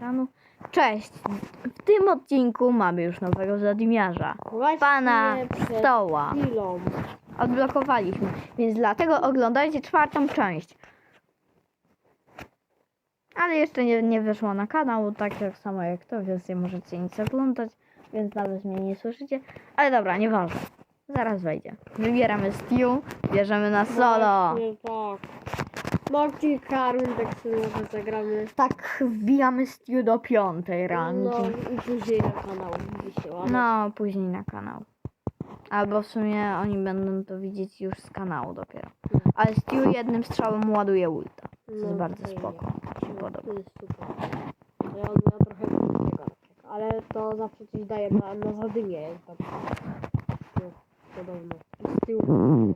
ekranu. Cześć! W tym odcinku mamy już nowego zadymiarza. Właśnie Pana przed Stoła. chwilą. Odblokowaliśmy, więc dlatego oglądajcie czwartą część. Ale jeszcze nie, nie wyszło na kanał, tak jak samo jak to, więc nie możecie nic oglądać, więc nawet mnie nie słyszycie. Ale dobra, nieważne. Zaraz wejdzie. Wybieramy Stew, bierzemy na solo. Właśnie tak. No kilka rundek sobie może zagramy. Tak, wbijamy Stew do piątej rangi. No i później na kanał wysyłamy. No, później na kanał. Albo w sumie oni będą to widzieć już z kanału dopiero. Ale Stew jednym strzałem ładuje ulta. To jest No, bardzo fajnie. spoko. Mi się No, podoba. To jest super. To ja ma trochę krótkiego ale to zawsze coś daje na, na zadymie, jak tak. No, podobno. I z tyłu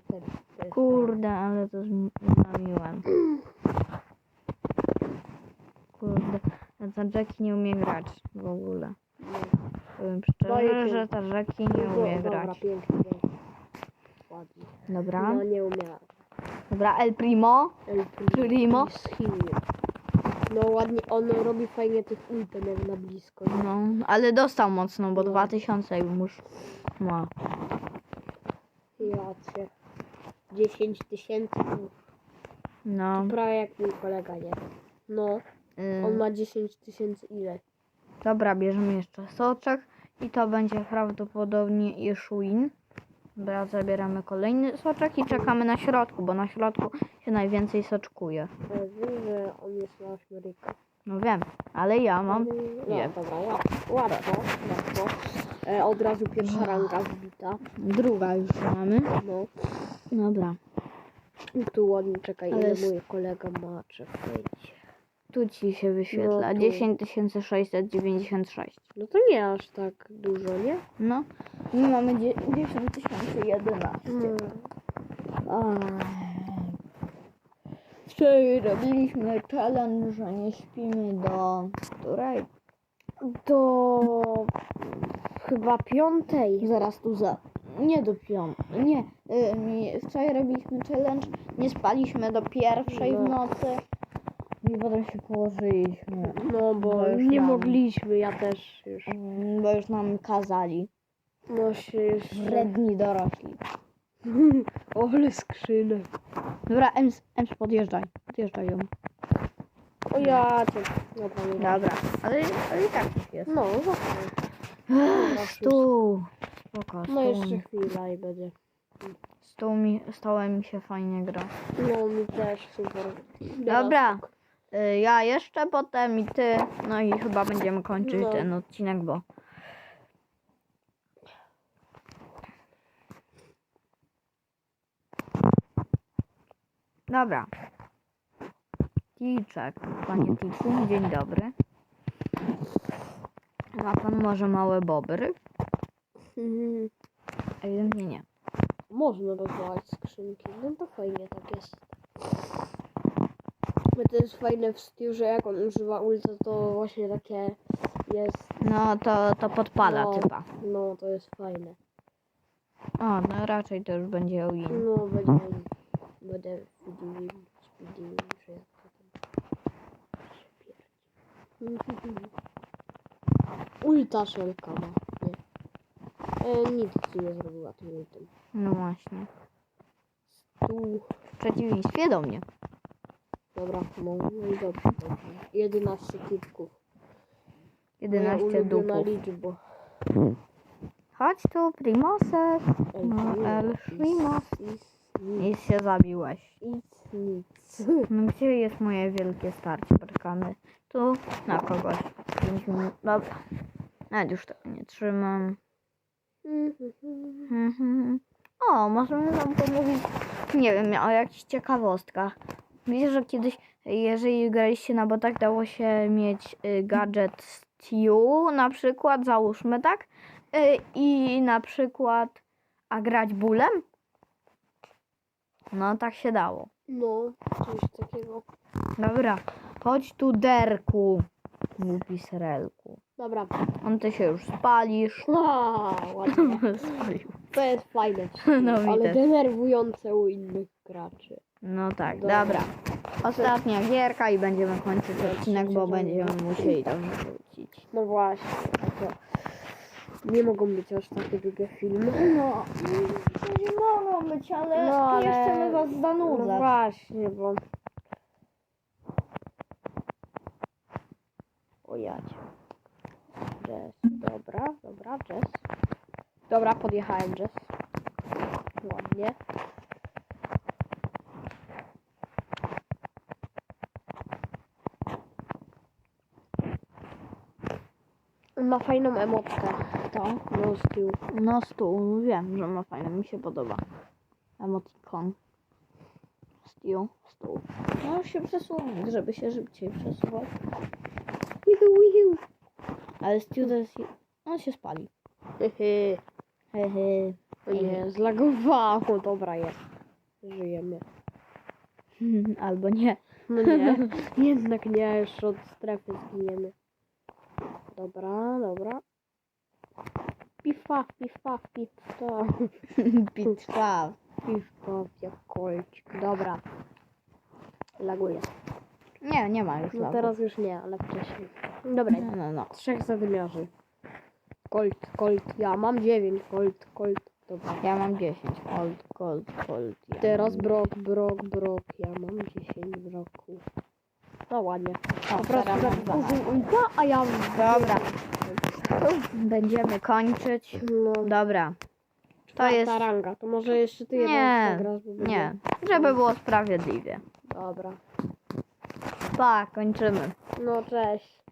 Kurde, ale to znamiłem. Kurde, ta Jackie nie umie grać w ogóle. Powiem szczerze, że ta Jackie nie umie grać. pięknie, pięknie. Ładnie. Dobra, No nie umiała. dobra, El Primo. El Primo. z Chin. No ładnie, on robi fajnie tych ultenek na blisko. nie? No, ale dostał mocno, bo No. 2000 już ma. Ja cię. 10 tysięcy. No, Prawie jak mój kolega, nie? No, on y, ma 10 tysięcy ile? dobra, bierzemy jeszcze soczek i to będzie prawdopodobnie Ishuin. Dobra, zabieramy kolejny soczek i czekamy na środku, bo na środku się najwięcej soczkuje. Ale Wiem, że on jest na Amerykę. No wiem, ale ja mam. No Nie. dobra, łatwo, łatwo. łatwo. E, od razu pierwsza ranka wbita. Druga już mamy. No. Dobra, tu ładnie, czekaj, Ale ile s- mój kolega ma, czekajcie. tu ci się wyświetla. No tu. 10696. No to nie aż tak dużo, nie? No, my mamy 10011. Wczoraj robiliśmy challenge, że nie śpimy do której? Do chyba piątej. Zaraz tu za. Nie do piątej. Nie. Y, wczoraj robiliśmy challenge, nie spaliśmy do pierwszej w No. nocy. I potem się położyliśmy. No bo Bo już nie mam. mogliśmy, ja też już. Mm, Bo już nam kazali. No się już. Wredni dorośli. Ole skrzynek. Dobra, Ems, Ems podjeżdżaj. Podjeżdżaj ją. O ja cię. Dobra, nie Dobra. Ale, ale i tak jest. No, właśnie. Stół. Spoko, No jeszcze chwila i będzie. Stół mi, stołem mi się fajnie gra. No mi też super. Dobra. Y, Ja jeszcze potem i ty. No i chyba będziemy kończyć No. ten odcinek, bo. Dobra. Ticzek, panie Tiku, dzień dobry. Ma pan może małe bobry? Mhm. Ewidentnie nie. Można rozwalać skrzynki. No to fajnie tak jest. Bo to jest fajne w Steam, że jak on używa ulta, to właśnie takie jest. No to, to podpala no, typa. No, to jest fajne. O, no raczej to już będzie win. No, będzie. Będę widział, widział, że jak to tam. Ulta szelka ma. E, nic ci nie zrobiła tym ultem. No właśnie. Tu. W przeciwieństwie do mnie. Dobra, no, no i dobrze. dobrze. 11 kilków. Moja 11 ulubiona dupów. liczba. Chodź tu, Primosek. No, El nic. I się zabiłeś. Nic, nic. No gdzie jest moje wielkie starcie? Czekamy tu na kogoś. 5 minut. Dobra. Nawet już tego nie trzymam. Mhm. O, możemy wam pomówić, nie wiem, o jakichś ciekawostkach. Widzę, że kiedyś, jeżeli graliście na botach, dało się mieć y, gadżet Stew, na przykład, załóżmy tak, y, i na przykład, a grać bólem? No, tak się dało. No, coś takiego. Dobra, chodź tu, Derku, głupi serelku. Dobra. On ty się już spalisz. A, ładnie. Spalił. To jest fajne. No, ale też. denerwujące u innych graczy. No tak, Dobra. dobra. Ostatnia gierka i będziemy kończyć odcinek, bo będziemy musieli to wrzucić. No właśnie. a to Nie mogą być aż takie długie filmy. No, nie mogą być, ale No, ale- nie chcemy was No zanudzać. właśnie, bo... O jacie. Jazz. Dobra, dobra, jazz. Dobra, podjechałem jazz. Ładnie. Ma fajną emotkę. To? No tyłu. No stół, wiem, że ma fajne, mi się podoba. Emoticon. Stół, stół. No się przesunąć, żeby się szybciej przesuwać. Wihu, wihu. Ale jest... On się spali. Hehe. Hehe. Nie, zlagowało. Dobra, jest. Żyjemy. Albo nie. No nie, jednak nie, już od strefy zginiemy. Dobra, dobra. Pifa, pifa, pifa. Bitwa. Pifa, jak kolcik. Dobra. Laguje. Nie, nie ma już No teraz już nie, ale wcześniej. Dobra, No, no, no. trzech zadymiarzy. Colt, Colt. Ja mam dziewięć. Colt, Colt. Dobra. Ja mam 10. Cold, cold, cold. Ja Teraz mam... brok, brok, brok. Ja mam 10 broków. No ładnie. O, Po prostu teraz mam tak 12. użył ulta, a ja... Dobra. Będziemy kończyć. No, Dobra. To jest... ranga. To może jeszcze ty Nie, zagrasz, bo będzie- Nie, żeby było sprawiedliwie. Dobra. Pa, kończymy. No cześć.